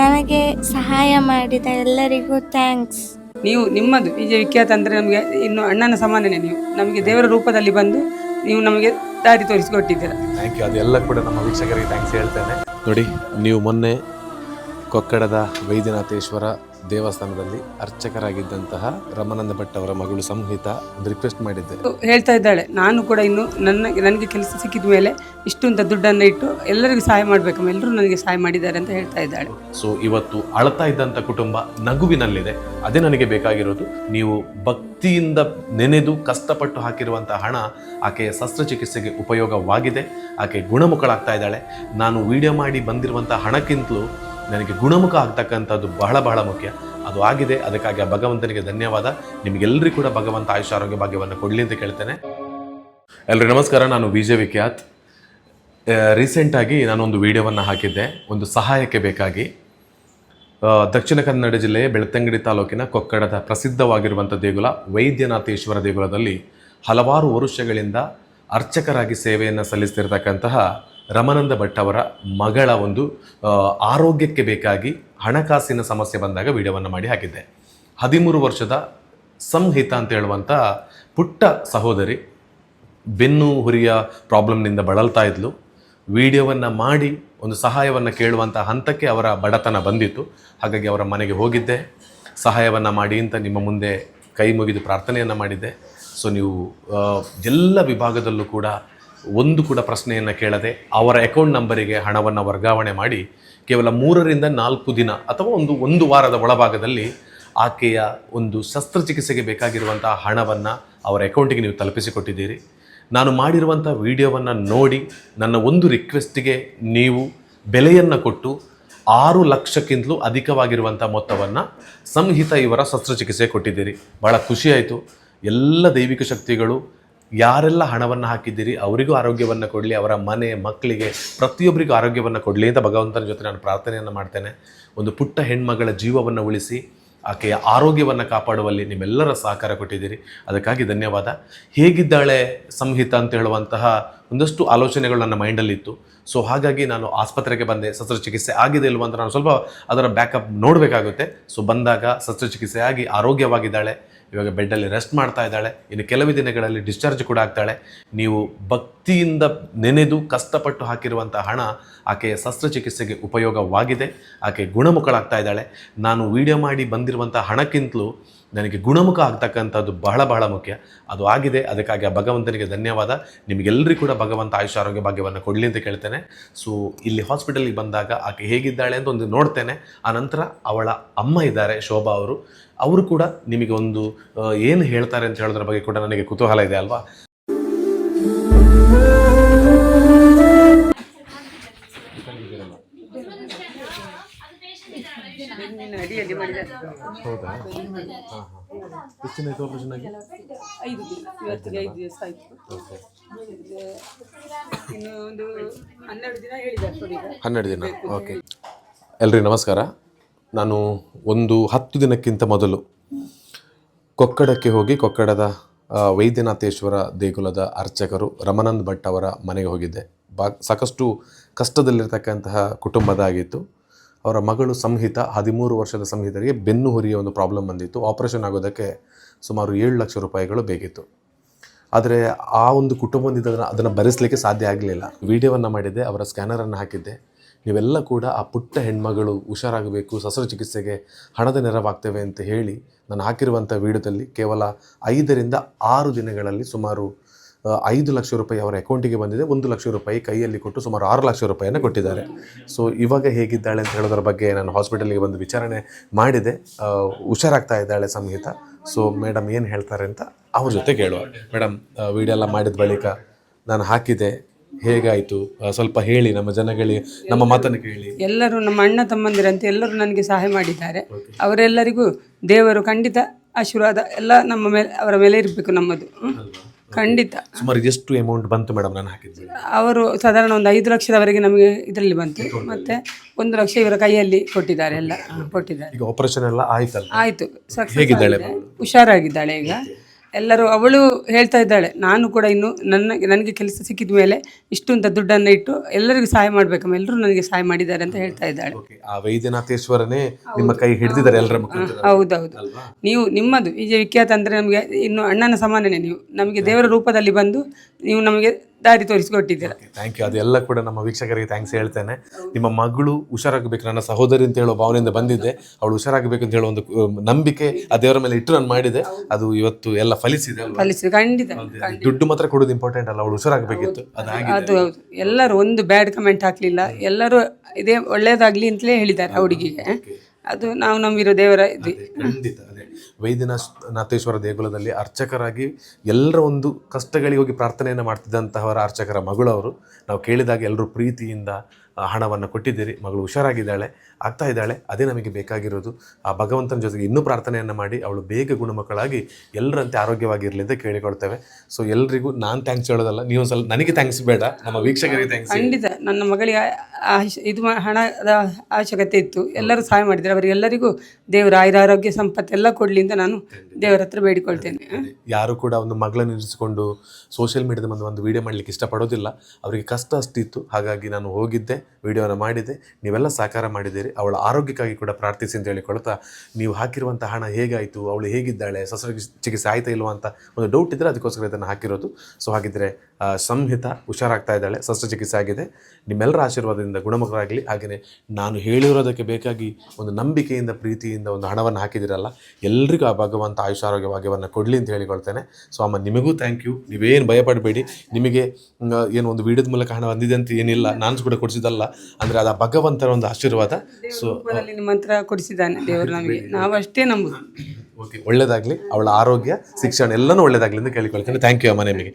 ನನಗೆ ಸಹಾಯ ಮಾಡಿದ ಎಲ್ಲರಿಗೂ ಥ್ಯಾಂಕ್ಸ್ ನೀವು ನಿಮ್ಮದು ನಿಜ ವಿಖ್ಯಾತ ಅಂದರೆ ನಮಗೆ ಇನ್ನು ಅಣ್ಣನ ಸಮಾನನೇ ನೀವು. ನಮಗೆ ದೇವರ ರೂಪದಲ್ಲಿ ಬಂದು ನೀವು ನಮಗೆ ದಾರಿ ತೋರಿಸಿಕೊಟ್ಟಿದ್ದೀರಾ. ಥ್ಯಾಂಕ್ ಯು ಅದೆಲ್ಲ ಕೂಡ ನಮ್ಮ ವೀಕ್ಷಕರಿಗೆ ಥ್ಯಾಂಕ್ಸ್ ಹೇಳ್ತೇನೆ. ನೋಡಿ ನೀವು ಮೊನ್ನೆ ಕೊಕ್ಕಡದ ವೈದ್ಯನಾಥೇಶ್ವರ ದೇವಸ್ಥಾನದಲ್ಲಿ ಅರ್ಚಕರಾಗಿದ್ದಂತಹ ರಮಾನಂದ ಭಟ್ ಅವರ ಮಗಳು ಸಂಹಿತ ಒಂದು ರಿಕ್ವೆಸ್ಟ್ ಮಾಡಿದ್ದೆ. ಹೇಳ್ತಾ ಇದ್ದಾಳೆ ನಾನು ಕೂಡ ಇನ್ನು ನನ್ನ ನನಗೆ ಕೆಲಸ ಸಿಕ್ಕಿದ ಮೇಲೆ ಇಷ್ಟು ಅಂತ ದುಡ್ಡನ್ನು ಇಟ್ಟು ಎಲ್ಲರಿಗೂ ಸಹಾಯ ಮಾಡಬೇಕಮ್ಮ ಎಲ್ಲರೂ ನನಗೆ ಸಹಾಯ ಮಾಡಿದ್ದಾರೆ ಅಂತ ಹೇಳ್ತಾ ಇದ್ದಾಳೆ. ಸೊ ಇವತ್ತು ಅಳ್ತಾ ಇದ್ದಂಥ ಕುಟುಂಬ ನಗುವಿನಲ್ಲಿದೆ. ಅದೇ ನನಗೆ ಬೇಕಾಗಿರೋದು ನೀವು ಭಕ್ತಿಯಿಂದ ನೆನೆದು ಕಷ್ಟಪಟ್ಟು ಹಾಕಿರುವಂಥ ಹಣ ಆಕೆಯ ಶಸ್ತ್ರಚಿಕಿತ್ಸೆಗೆ ಉಪಯೋಗವಾಗಿದೆ. ಆಕೆ ಗುಣಮುಖಳಾಗ್ತಾ ಇದ್ದಾಳೆ. ನಾನು ವಿಡಿಯೋ ಮಾಡಿ ಬಂದಿರುವಂಥ ಹಣಕ್ಕಿಂತಲೂ ನನಗೆ ಗುಣಮುಖ ಆಗ್ತಕ್ಕಂಥದ್ದು ಬಹಳ ಬಹಳ ಮುಖ್ಯ. ಅದು ಆಗಿದೆ. ಅದಕ್ಕಾಗಿ ಆ ಭಗವಂತನಿಗೆ ಧನ್ಯವಾದ. ನಿಮಗೆಲ್ಲರಿಗೂ ಕೂಡ ಭಗವಂತ ಆಯುಷ ಆರೋಗ್ಯ ಭಾಗ್ಯವನ್ನು ಕೊಡಲಿ ಅಂತ ಕೇಳ್ತೇನೆ. ಎಲ್ಲರಿಗೂ ನಮಸ್ಕಾರ. ನಾನು ವಿಜಯ್ ವಿಖ್ಯಾತ್. ರೀಸೆಂಟಾಗಿ ನಾನೊಂದು ವಿಡಿಯೋವನ್ನು ಹಾಕಿದ್ದೆ. ಒಂದು ಸಹಾಯಕ್ಕೆ ಬೇಕಾಗಿ. ದಕ್ಷಿಣ ಕನ್ನಡ ಜಿಲ್ಲೆಯ ಬೆಳ್ತಂಗಡಿ ತಾಲೂಕಿನ ಕೊಕ್ಕಡದ ಪ್ರಸಿದ್ಧವಾಗಿರುವಂಥ ದೇಗುಲ, ವೈದ್ಯನಾಥೇಶ್ವರ ದೇಗುಲದಲ್ಲಿ ಹಲವಾರು ವರುಷಗಳಿಂದ ಅರ್ಚಕರಾಗಿ ಸೇವೆಯನ್ನು ಸಲ್ಲಿಸ್ತಿರ್ತಕ್ಕಂತಹ ರಮಾನಂದ ಭಟ್ ಅವರ ಮಗಳ ಒಂದು ಆರೋಗ್ಯಕ್ಕೆ ಬೇಕಾಗಿ ಹಣಕಾಸಿನ ಸಮಸ್ಯೆ ಬಂದಾಗ ವಿಡಿಯೋವನ್ನು ಮಾಡಿ ಹಾಕಿದ್ದೆ. ಹದಿಮೂರು ವರ್ಷದ ಸಂಹಿತ ಅಂತ ಹೇಳುವಂಥ ಪುಟ್ಟ ಸಹೋದರಿ ಬೆನ್ನು ಹುರಿಯ ಪ್ರಾಬ್ಲಮ್ನಿಂದ ಬಳಲ್ತಾ ಇದ್ಲು. ವಿಡಿಯೋವನ್ನು ಮಾಡಿ ಒಂದು ಸಹಾಯವನ್ನು ಕೇಳುವಂಥ ಹಂತಕ್ಕೆ ಅವರ ಬಡತನ ಬಂದಿತ್ತು. ಹಾಗಾಗಿ ಅವರ ಮನೆಗೆ ಹೋಗಿದ್ದೆ. ಸಹಾಯವನ್ನು ಮಾಡಿ ಅಂತ ನಿಮ್ಮ ಮುಂದೆ ಕೈ ಮುಗಿದು ಪ್ರಾರ್ಥನೆಯನ್ನು ಮಾಡಿದ್ದೆ. ಸೊ ನೀವು ಎಲ್ಲ ವಿಭಾಗದಲ್ಲೂ ಕೂಡ ಒಂದು ಕೂಡ ಪ್ರಶ್ನೆಯನ್ನು ಕೇಳದೆ ಅವರ ಅಕೌಂಟ್ ನಂಬರಿಗೆ ಹಣವನ್ನು ವರ್ಗಾವಣೆ ಮಾಡಿ ಕೇವಲ ಮೂರರಿಂದ ನಾಲ್ಕು ದಿನ ಅಥವಾ ಒಂದು ಒಂದು ವಾರದ ಒಳಭಾಗದಲ್ಲಿ ಆಕೆಯ ಒಂದು ಶಸ್ತ್ರಚಿಕಿತ್ಸೆಗೆ ಬೇಕಾಗಿರುವಂಥ ಹಣವನ್ನು ಅವರ ಅಕೌಂಟಿಗೆ ನೀವು ತಲುಪಿಸಿಕೊಟ್ಟಿದ್ದೀರಿ. ನಾನು ಮಾಡಿರುವಂಥ ವಿಡಿಯೋವನ್ನು ನೋಡಿ ನನ್ನ ಒಂದು ರಿಕ್ವೆಸ್ಟಿಗೆ ನೀವು ಬೆಲೆಯನ್ನು ಕೊಟ್ಟು ಆರು ಲಕ್ಷಕ್ಕಿಂತಲೂ ಅಧಿಕವಾಗಿರುವಂಥ ಮೊತ್ತವನ್ನು ಸಂಹಿತ ಇವರ ಶಸ್ತ್ರಚಿಕಿತ್ಸೆ ಕೊಟ್ಟಿದ್ದೀರಿ. ಭಾಳ ಖುಷಿಯಾಯಿತು ಎಲ್ಲ ದೈವಿಕ ಶಕ್ತಿಗಳು ಯಾರೆಲ್ಲ ಹಣವನ್ನು ಹಾಕಿದ್ದೀರಿ, ಅವರಿಗೂ ಆರೋಗ್ಯವನ್ನು ಕೊಡಲಿ, ಅವರ ಮನೆ, ಮಕ್ಕಳಿಗೆ ಪ್ರತಿಯೊಬ್ಬರಿಗೂ ಆರೋಗ್ಯವನ್ನು ಕೊಡಲಿ ಅಂತ ಭಗವಂತನ ಜೊತೆ ನಾನು ಪ್ರಾರ್ಥನೆಯನ್ನು ಮಾಡ್ತೇನೆ. ಒಂದು ಪುಟ್ಟ ಹೆಣ್ಮಗಳ ಜೀವವನ್ನು ಉಳಿಸಿ, ಆಕೆಯ ಆರೋಗ್ಯವನ್ನು ಕಾಪಾಡುವಲ್ಲಿ ನಿಮ್ಮೆಲ್ಲರ ಸಹಕಾರ ಕೊಟ್ಟಿದ್ದೀರಿ. ಅದಕ್ಕಾಗಿ ಧನ್ಯವಾದ. ಹೇಗಿದ್ದಾಳೆ ಸಂಹಿತ ಅಂತ ಹೇಳುವಂತಹ ಒಂದಷ್ಟು ಆಲೋಚನೆಗಳು ನನ್ನ ಮೈಂಡಲ್ಲಿತ್ತು. ಸೊ ಹಾಗಾಗಿ ನಾನು ಆಸ್ಪತ್ರೆಗೆ ಬಂದೆ. ಶಸ್ತ್ರಚಿಕಿತ್ಸೆ ಆಗಿದೆ ಇಲ್ವ ಅಂತ ನಾನು ಸ್ವಲ್ಪ ಅದರ ಬ್ಯಾಕಪ್ ನೋಡಬೇಕಾಗುತ್ತೆ. ಸೊ ಬಂದಾಗ ಶಸ್ತ್ರಚಿಕಿತ್ಸೆ ಆಗಿ ಆರೋಗ್ಯವಾಗಿದ್ದಾಳೆ. ಇವಾಗ ಬೆಡ್ಡಲ್ಲಿ ರೆಸ್ಟ್ ಮಾಡ್ತಾ ಇದ್ದಾಳೆ. ಇನ್ನು ಕೆಲವೇ ದಿನಗಳಲ್ಲಿ ಡಿಸ್ಚಾರ್ಜ್ ಕೂಡ ಆಗ್ತಾಳೆ. ನೀವು ಭಕ್ತಿಯಿಂದ ನೆನೆದು ಕಷ್ಟಪಟ್ಟು ಹಾಕಿರುವಂಥ ಹಣ ಆಕೆಯ ಶಸ್ತ್ರಚಿಕಿತ್ಸೆಗೆ ಉಪಯೋಗವಾಗಿದೆ. ಆಕೆ ಗುಣಮುಖಳಾಗ್ತಾ ಇದ್ದಾಳೆ. ನಾನು ವಿಡಿಯೋ ಮಾಡಿ ಬಂದಿರುವಂಥ ಹಣಕ್ಕಿಂತಲೂ ನನಗೆ ಗುಣಮುಖ ಆಗ್ತಕ್ಕಂಥದ್ದು ಬಹಳ ಬಹಳ ಮುಖ್ಯ. ಅದು ಆಗಿದೆ. ಅದಕ್ಕಾಗಿ ಆ ಭಗವಂತನಿಗೆ ಧನ್ಯವಾದ. ನಿಮಗೆಲ್ಲರಿಗೂ ಕೂಡ ಭಗವಂತ ಆಯುಷ ಆರೋಗ್ಯ ಭಾಗ್ಯವನ್ನು ಕೊಡಲಿ ಅಂತ ಕೇಳ್ತೇನೆ. ಸೊ ಇಲ್ಲಿ ಹಾಸ್ಪಿಟಲಿಗೆ ಬಂದಾಗ ಆಕೆ ಹೇಗಿದ್ದಾಳೆ ಅಂತ ಒಂದು ನೋಡ್ತೇನೆ. ಆ ನಂತರ ಅವಳ ಅಮ್ಮ ಇದ್ದಾರೆ, ಶೋಭಾ ಅವರು. ಅವರು ಕೂಡ ನಿಮಗೆ ಒಂದು ಏನು ಹೇಳ್ತಾರೆ ಅಂತ ಹೇಳೋದ್ರ ಬಗ್ಗೆ ಕೂಡ ನನಗೆ ಕುತೂಹಲ ಇದೆ ಅಲ್ವಾ? ಹೌದಾ? ಎಷ್ಟು ದಿನ ಆಯ್ತು operation ಆಗಿ? ಐದು ದಿನ ಇವತ್ತಿಗೆ ಐದು ದಿವಸ ಆಯ್ತು. ಇನ್ನು ಒಂದು ಹನ್ನೆರಡು ದಿನ ಹೇಳಿದ್ದಾರೆ ಹನ್ನೆರಡು ದಿನ ಓಕೆ. ಎಲ್ರಿ ನಮಸ್ಕಾರ. ನಾನು ಒಂದು ಹತ್ತು ದಿನಕ್ಕಿಂತ ಮೊದಲು ಕೊಕ್ಕಡಕ್ಕೆ ಹೋಗಿ ಕೊಕ್ಕಡದ ವೈದ್ಯನಾಥೇಶ್ವರ ದೇಗುಲದ ಅರ್ಚಕರು ರಮಾನಂದ್ ಭಟ್ ಅವರ ಮನೆಗೆ ಹೋಗಿದ್ದೆ. ಬಾ ಸಾಕಷ್ಟು ಕಷ್ಟದಲ್ಲಿರ್ತಕ್ಕಂತಹ ಕುಟುಂಬದಾಗಿತ್ತು. ಅವರ ಮಗಳು ಸಂಹಿತ, ಹದಿಮೂರು ವರ್ಷದ ಸಂಹಿತರಿಗೆ ಬೆನ್ನು ಹುರಿಯ ಒಂದು ಪ್ರಾಬ್ಲಮ್ ಬಂದಿತ್ತು. ಆಪರೇಷನ್ ಆಗೋದಕ್ಕೆ ಸುಮಾರು ಏಳು ಲಕ್ಷ ರೂಪಾಯಿಗಳು ಬೇಕಿತ್ತು. ಆದರೆ ಆ ಒಂದು ಕುಟುಂಬದಿಂದ ಅದನ್ನು ಅದನ್ನು ಭರಿಸಲಿಕ್ಕೆ ಸಾಧ್ಯ ಆಗಲಿಲ್ಲ. ವಿಡಿಯೋವನ್ನು ಮಾಡಿದ್ದೆ, ಅವರ ಸ್ಕ್ಯಾನರನ್ನು ಹಾಕಿದ್ದೆ. ನೀವೆಲ್ಲ ಕೂಡ ಆ ಪುಟ್ಟ ಹೆಣ್ಮಗಳು ಹುಷಾರಾಗಬೇಕು ಶಸ್ತ್ರಚಿಕಿತ್ಸೆಗೆ ಹಣದ ನೆರವಾಗ್ತೇವೆ ಅಂತ ಹೇಳಿ ನಾನು ಹಾಕಿರುವಂಥ ವಿಡಿಯೋದಲ್ಲಿ ಕೇವಲ ಐದರಿಂದ ಆರು ದಿನಗಳಲ್ಲಿ ಸುಮಾರು ಐದು ಲಕ್ಷ ರೂಪಾಯಿ ಅವರ ಅಕೌಂಟಿಗೆ ಬಂದಿದೆ. ಒಂದು ಲಕ್ಷ ರೂಪಾಯಿ ಕೈಯಲ್ಲಿ ಕೊಟ್ಟು ಸುಮಾರು ಆರು ಲಕ್ಷ ರೂಪಾಯಿಯನ್ನು ಕೊಟ್ಟಿದ್ದಾರೆ. ಸೊ ಇವಾಗ ಹೇಗಿದ್ದಾಳೆ ಅಂತ ಹೇಳೋದ್ರ ಬಗ್ಗೆ ನಾನು ಹಾಸ್ಪಿಟಲ್ಗೆ ಬಂದು ವಿಚಾರಣೆ ಮಾಡಿದೆ. ಹುಷಾರಾಗ್ತಾ ಇದ್ದಾಳೆ ಸಂಹಿತ. ಸೊ ಮೇಡಮ್ ಏನು ಹೇಳ್ತಾರೆ ಅಂತ ಅವ್ರ ಜೊತೆ ಕೇಳುವ. ಮೇಡಮ್ ವಿಡಿಯೋ ಎಲ್ಲ ಮಾಡಿದ ಬಳಿಕ ನಾನು ಹಾಕಿದೆ. ಹೇಗಾಯಿತು? ಸ್ವಲ್ಪ ಹೇಳಿ ನಮ್ಮ ಜನಗಳಿಗೆ ನಮ್ಮ ಮಾತನ್ನು ಕೇಳಿ. ಎಲ್ಲರೂ ನಮ್ಮ ಅಣ್ಣ ತಮ್ಮಂದಿರಂತೆ ಎಲ್ಲರೂ ನನಗೆ ಸಹಾಯ ಮಾಡಿದ್ದಾರೆ. ಅವರೆಲ್ಲರಿಗೂ ದೇವರು ಖಂಡಿತ ಆಶೀರ್ವಾದ ಎಲ್ಲ ನಮ್ಮ ಮೇಲೆ ಅವರ ಮೇಲೆ ಇರಬೇಕು ನಮ್ಮದು. ಖಂಡಿತ. ಸುಮಾರು ಎಷ್ಟು ಅಮೌಂಟ್ ಬಂತು ಮೇಡಮ್ ನಾನು ಹಾಕಿದ್ದೆ ಅವರು ಸಾಧಾರಣ ಒಂದು ಐದು ಲಕ್ಷದವರೆಗೆ ನಮಗೆ ಇದರಲ್ಲಿ ಬಂತು. ಮತ್ತೆ ಒಂದು ಲಕ್ಷ ಇವರ ಕೈಯಲ್ಲಿ ಕೊಟ್ಟಿದ್ದಾರೆ ಎಲ್ಲ ಕೊಟ್ಟಿದ್ದಾರೆ. ಈಗ ಆಪರೇಷನ್ ಎಲ್ಲ ಆಯ್ತಲ್ಲ ಆಯ್ತು. Success ಹೇಗಿದ್ದಾಳೆ ಆಗಿದೆ. ಹುಷಾರಾಗಿದ್ದಾಳೆ ಈಗ. ಎಲ್ಲರೂ ಅವಳು ಹೇಳ್ತಾ ಇದ್ದಾಳೆ ನಾನು ಕೂಡ ಇನ್ನು ನನ್ನ ನನಗೆ ಕೆಲಸ ಸಿಕ್ಕಿದ ಮೇಲೆ ಇಷ್ಟು ಅಂತ ದುಡ್ಡನ್ನು ಇಟ್ಟು ಎಲ್ಲರಿಗೂ ಸಹಾಯ ಮಾಡ್ಬೇಕಮ್ಮ ಎಲ್ಲರೂ ನನಗೆ ಸಹಾಯ ಮಾಡಿದ್ದಾರೆ ಅಂತ ಹೇಳ್ತಾ ಇದ್ದಾಳೆ. Okay, ಆ ವೈದ್ಯನಾಥೇಶ್ವರನೇ ನಿಮ್ಮ ಕೈ ಹಿಡಿದಿದ್ದಾರೆ ಎಲ್ಲರ ಹೌದೌದು ನೀವು ನಿಮ್ಮದು ವಿಜಯ ವಿಖ್ಯಾತ ಅಂದರೆ ನಮಗೆ ಇನ್ನು ಅಣ್ಣನ ಸಮಾನನೇ ನೀವು. ನಮಗೆ ದೇವರ ರೂಪದಲ್ಲಿ ಬಂದು ನೀವು ನಮಗೆ ದಾರಿ ತೋರಿಸಿಕೊಟ್ಟಿದ್ದೀರಾ. ಥ್ಯಾಂಕ್ ಯು ಅದೆಲ್ಲ ಕೂಡ ನಮ್ಮ ವೀಕ್ಷಕರಿಗೆ ಥ್ಯಾಂಕ್ಸ್ ಹೇಳ್ತೇನೆ. ನಿಮ್ಮ ಮಗಳು ಹುಷಾರಾಗಬೇಕು ನನ್ನ ಸಹೋದರಿ ಅಂತ ಹೇಳೋ ಭಾವನೆಯಿಂದ ಬಂದಿದ್ದೆ. ಅವಳು ಹುಷಾರಾಗಬೇಕು ಅಂತ ಹೇಳೋ ಒಂದು ನಂಬಿಕೆ ಆ ದೇವರ ಮೇಲೆ ಇಟ್ಟು ನಾನು ಮಾಡಿದೆ. ಅದು ಇವತ್ತು ಎಲ್ಲ ಫಲಿಸಿದೆ ಅಲ್ವಾ? ಕಲಿಸಿ ಖಂಡಿತ ದುಡ್ಡು ಮಾತ್ರ ಕೊಡೋದು ಇಂಪಾರ್ಟೆಂಟ್ ಅಲ್ಲ ಅವಳು ಹುಷಾರಾಗಬೇಕಿತ್ತು. ಅದಾಗಿದೆ ಅದು ಹೌದು. ಎಲ್ಲರೂ ಒಂದು ಬ್ಯಾಡ್ ಕಮೆಂಟ್ ಹಾಕ್ಲಿಲ್ಲ. ಎಲ್ಲರೂ ಇದೇ ಒಳ್ಳೇದಾಗ್ಲಿ ಅಂತಲೇ ಹೇಳಿದ್ದಾರೆ ಹುಡುಗಿಗೆ. ಅದು ನಾವು ನಂಬಿರೋ ದೇವರ ಇದು. ಖಂಡಿತ, ಅದೇ. ವೈದ್ಯನಾಥೇಶ್ವರ ದೇಗುಲದಲ್ಲಿ ಅರ್ಚಕರಾಗಿ ಎಲ್ಲರ ಒಂದು ಕಷ್ಟಗಳಿಗೆ ಹೋಗಿ ಪ್ರಾರ್ಥನೆಯನ್ನು ಮಾಡ್ತಿದ್ದಂತಹವರ ಅರ್ಚಕರ ಮಗಳವರು ನಾವು ಕೇಳಿದಾಗ ಎಲ್ಲರೂ ಪ್ರೀತಿಯಿಂದ ಹಣವನ್ನು ಕೊಟ್ಟಿದ್ದೀರಿ. ಮಗಳು ಹುಷಾರಾಗಿದ್ದಾಳೆ ಆಗ್ತಾ ಇದ್ದಾಳೆ ಅದೇ ನಮಗೆ ಬೇಕಾಗಿರೋದು. ಆ ಭಗವಂತನ ಜೊತೆಗೆ ಇನ್ನೂ ಪ್ರಾರ್ಥನೆಯನ್ನು ಮಾಡಿ ಅವಳು ಬೇಗ ಗುಣಮಕ್ಕಳಾಗಿ ಎಲ್ಲರಂತೆ ಆರೋಗ್ಯವಾಗಿರಲಿ ಅಂತ ಕೇಳಿಕೊಳ್ತೇವೆ. ಸೊ ಎಲ್ರಿಗೂ ನಾನು ಥ್ಯಾಂಕ್ಸ್ ಹೇಳೋದಲ್ಲ ನೀವು ಸ್ವಲ್ಪ ನನಗೆ ಥ್ಯಾಂಕ್ಸ್ ಬೇಡ ನಮ್ಮ ವೀಕ್ಷಕರಿಗೆ ಥ್ಯಾಂಕ್ಸ್ ಖಂಡಿತ ನನ್ನ ಮಗಳಿಗೆ ಇದು ಹಣದ ಅವಶ್ಯಕತೆ ಇತ್ತು. ಎಲ್ಲರೂ ಸಹಾಯ ಮಾಡಿದ್ದಾರೆ ಅವರಿಗೆಲ್ಲರಿಗೂ ದೇವರ ಆಯುರಾರೋಗ್ಯ ಸಂಪತ್ತೆಲ್ಲ ಕೊಡಲಿ ಅಂತ ನಾನು ದೇವರ ಹತ್ರ ಬೇಡಿಕೊಳ್ತೇನೆ. ಯಾರು ಕೂಡ ಒಂದು ಮಗಳನ್ನು ಇರಿಸಿಕೊಂಡು ಸೋಷಿಯಲ್ ಮೀಡಿಯಾದ ಮುಂದೆ ಒಂದು ವಿಡಿಯೋ ಮಾಡಲಿಕ್ಕೆ ಇಷ್ಟಪಡೋದಿಲ್ಲ. ಅವರಿಗೆ ಕಷ್ಟ ಅಷ್ಟಿತ್ತು. ಹಾಗಾಗಿ ನಾನು ಹೋಗಿದ್ದೆ. ವಿಡಿಯೋನ ಮಾಡಿದೆ. ನೀವೆಲ್ಲ ಸಹಕಾರ ಮಾಡಿದ್ದೀರಿ. ಅವಳ ಆರೋಗ್ಯಕ್ಕಾಗಿ ಕೂಡ ಪ್ರಾರ್ಥಿಸಿ ಅಂತ ಹೇಳಿಕೊಳ್ತಾ ನೀವು ಹಾಕಿರುವಂಥ ಹಣ ಹೇಗಾಯಿತು? ಅವಳು ಹೇಗಿದ್ದಾಳೆ? ಶಸ್ತ್ರ ಚಿಕಿತ್ಸೆ ಆಯ್ತಾ ಇಲ್ವಾ? ಅಂತ ಒಂದು ಡೌಟ್ ಇದ್ದರೆ ಅದಕ್ಕೋಸ್ಕರ ಇದನ್ನು ಹಾಕಿರೋದು. ಸೊ ಹಾಗಿದ್ರೆ ಆ, ಸಂಹಿತ ಹುಷಾರಾಗ್ತಾ ಇದ್ದಾಳೆ. ಶಸ್ತ್ರಚಿಕಿತ್ಸೆ ಆಗಿದೆ. ನಿಮ್ಮೆಲ್ಲರ ಆಶೀರ್ವಾದದಿಂದ ಗುಣಮುಖರಾಗಲಿ. ಹಾಗೆಯೇ ನಾನು ಹೇಳಿರೋದಕ್ಕೆ ಬೇಕಾಗಿ ಒಂದು ನಂಬಿಕೆಯಿಂದ ಪ್ರೀತಿಯಿಂದ ಒಂದು ಹಣವನ್ನು ಹಾಕಿದಿರಲ್ಲ ಎಲ್ರಿಗೂ ಆ ಭಗವಂತ ಆಯುಷ್ಯ ಆರೋಗ್ಯ ಭಾಗ್ಯವನ್ನು ಕೊಡಲಿ ಅಂತ ಹೇಳಿಕೊಳ್ತೇನೆ. ಸೊ ಅಮ್ಮ ನಿಮಗೂ ಥ್ಯಾಂಕ್ ಯು ನೀವೇನು ಭಯಪಡಬೇಡಿ. ನಿಮಗೆ ಏನು ಒಂದು ವಿಡಿಯೋದ ಮೂಲಕ ಹಣ ಬಂದಿದೆ ಅಂತ ಏನಿಲ್ಲ. ನಾನು ಕೂಡ ಅಲ್ಲ ಅಂದ್ರೆ ಅದು ಭಗವಂತನ ಒಂದು ಆಶೀರ್ವಾದ. ಸೊ ಮಂತ್ರ ಕೊಡಿಸಿದ್ದಾನೆ ದೇವರು ನಮಗೆ. ನಾವು ಅಷ್ಟೇ ನಂಬುದು. ಓಕೆ ಅವಳ ಆರೋಗ್ಯ ಶಿಕ್ಷಣ ಎಲ್ಲನೂ ಒಳ್ಳೇದಾಗ್ಲಿ ಅಂತ ಕೇಳಿಕೊಳ್ತೇನೆ. ಥ್ಯಾಂಕ್ ಯು ಅಮ್ಮ ನಿಮಗೆ.